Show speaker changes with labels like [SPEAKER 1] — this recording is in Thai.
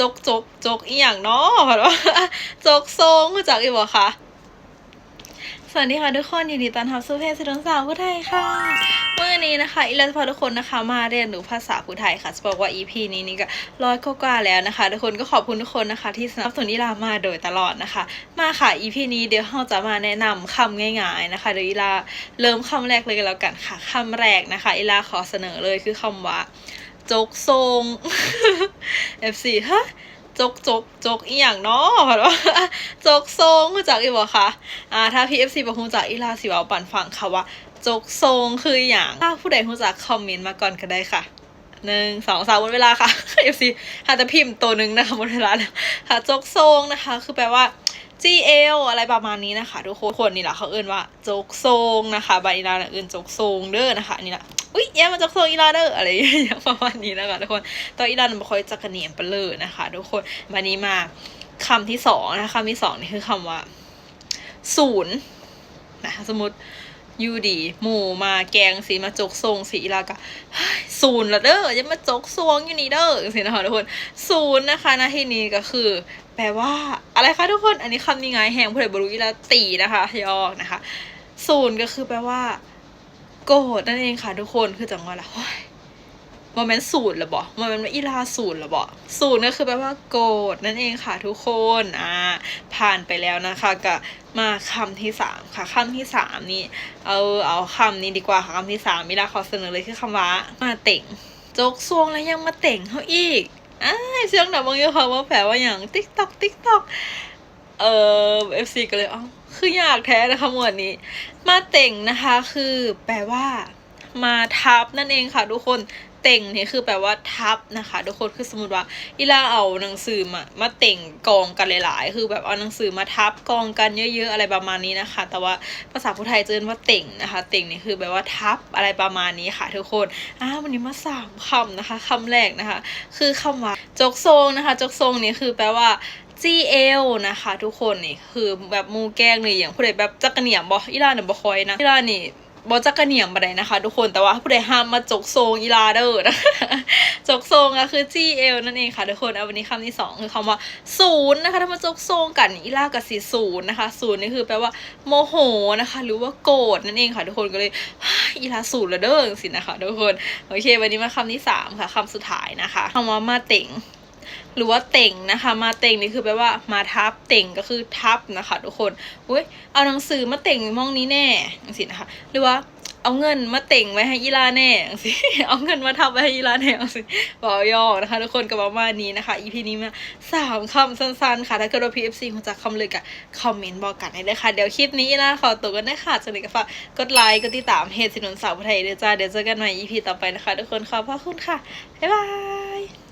[SPEAKER 1] จกจกจกอีหยังเนาะเพราะว่าจกทรงจักอีบ่คะสวัสดีค่ะทุกคนยินดีต้อนรับสู่เพจสิดนสาวผู้ไทยค่ะเมื่อนี้นะคะอีเลสพาทุกคนนะคะมาเรียนรู้ภาษาผู้ไทยค่ะจะบอกว่า EP นี้นี่ก็ร้อยกว่าแล้วนะคะ ทุกคนก็ขอบคุณทุกคนนะคะ ที่สนับสนุนอีลามาโดยตลอดนะคะ มาค่ะ EP นี้เดี๋ยวเราจะมาแนะนำคำง่ายๆนะคะเดี๋ยวอีลาเริ่มคำแรกเลยกันแล้วกันค่ะคำแรกนะคะอีลาขอเสนอเลยคือคำว่า จกทรง FC ฮะจกจกจกอีหยังเนาะเพราะว่าจกทรงรู้จักอีบ่คะอ่าถ้า PFC บ่รู้จักอีลาสิวาปั่นฟังค่ะว่า จกทรงคืออหย่างถ้าผู้ใดรู้จักคอมเมนต์มาก่อนก็ได้ค่ะหนึ่งสองสามหมดเวลาค่ะ FC หาจะพิมพ์ตัวหนึ่งนะคะหมดเวลาแล้วค่ะจกทรงนะคะ คือแปลว่า GL อะไรประมาณนี้นะคะ ทุกคนคนนี่แหละเขาเอื่นว่าจกทรงนะคะบาอีลาเนี่ยเอื่นจกทรงเด้อนะคะนี่แหละ อุ้ยแย่มาจกทรงอีลาเด้ออะไรอย่างเงี้ยประมาณนี้นะคะทุกคนตอนอีลานี่ยไม่ค่อยจะกระเนียมไปเลยนะคะ ทุกคนวันนี้มาคำที่สองนะคะคำที่สองนี่คือคำว่าศูนย์นะสมมติยูดีหมูมาแกงสีมาจกทรงสีแล้วก็เฮ้ยศูนย์ละเด้อยังมาจกทรงอยู่นี่เด้อสินะคะทุกคนศูนย์นะคะนาที่นี้ก็คือ แปลว่า อะไรคะทุกคน อันนี้คำนี้ไงแหงผู้ใดบรู้อีล้วตีนะคะยอกนะคะศูนย์ก็คือแปลว่า โกรธนั่นเองค่ะทุกคนคือจังหวะละโมเมนต์ศูนย์หรอบอโมเมนต์อีลาศูนย์หรอบอศูนย์ก็คือแปลว่าโกรธนั่นเองค่ะทุกคนอ่าผ่านไปแล้วนะคะกับมาคำที่สามค่ะคำที่สามนี่เอาเอาคำนี้ดีกว่าค่ะคำที่สามมิลาขอเสนอเลยคือคำว่ามาเต่งโจกซวงแล้วยังมาเต่งเขาอีกอ้าเสียงหนักบางอย่างค่ะว่าแปลว่าอย่างติ๊กตอกติ๊กตอก เอ่อเอฟซีก็เลยอ๋อคืออยากแท้นะคะหมวดนี้ มาเต่งนะคะคือแปลว่า มาทับนั่นเองค่ะทุกคนเต่งนี่คือแปลว่าทับนะคะ ทุกคนคือสมมติว่าอีลาเอาหนังสือมามาเต่งกองกันหลาย ๆ คือแบบเอาหนังสือมาทับกองกันเยอะ ๆ อะไรประมาณนี้นะคะ แต่ว่าภาษาพูไทยจะเรียกว่าเต่งนะคะ เต่งนี่คือแปลว่าทับอะไรประมาณนี้ค่ะ ทุกคนอ้าววันนี้มาสามคำนะคะคำแรกนะคะ คือคำว่าจกทรงนะคะ จกทรงนี่คือแปลว่า GL นะคะทุกคนนี่คือแบบมูแกงเลยอย่างผู้ใดแบบจักกระเหนียมบออีลาเนี่ยบอคอยนะอีลานี่บอจักกระเหนียมบัไดนะคะ ทุกคนแต่ว่าผู้ใดห้ามมาจกทรงอีลาเด้อนะจกทรงก็คือ GL นั่นเองค่ะทุกคนเอาวันนี้คำที่สองคือคำว่าศูนย์นะคะถ้ามาจกทรงกันอีลากับสีศูนย์นะคะศูนย์นี่คือแปลว่าโมโหนะคะ หรือว่าโกรธนั่นเองค่ะทุกคนก็เลยอีลาศูนย์ละเด้อสินะคะทุกคนโอเค วันนี้มาคำที่สามค่ะคำสุดท้ายนะคะคำว่ามาเต่ง หรือว่าเต่งนะคะ มาเต่งนี่คือแปลว่ามาทับเต่งก็คือทับนะคะ ทุกคนอุ้ยเอาหนังสือมาเต่งมองนี้แน่จังสินะคะ หรือว่าเอาเงินมาเต่งไว้ให้ยีลาแน่จังสิเอาเงินมาทับไว้ให้ยีลาแน่จังสิบอกย่อนะคะ ทุกคนกับประมาณนี้นะคะ EP นี้มาสามคำสั้นๆ ค่ะถ้าเกิดว่า PFC คุณจะคำเลยกับคอมเมนต์บอกกันได้เลยค่ะ เดี๋ยวคลิปนี้นะขอตัวกันได้ค่ะจะเลยก็ฝากกดไลค์กดติดตามเพจสินนสาวไทยเดี๋ยวจ้าเดี๋ยวเจอกันใหม่ EP ต่อไปนะคะ ทุกคนขอบพระคุณค่ะบ๊ายบาย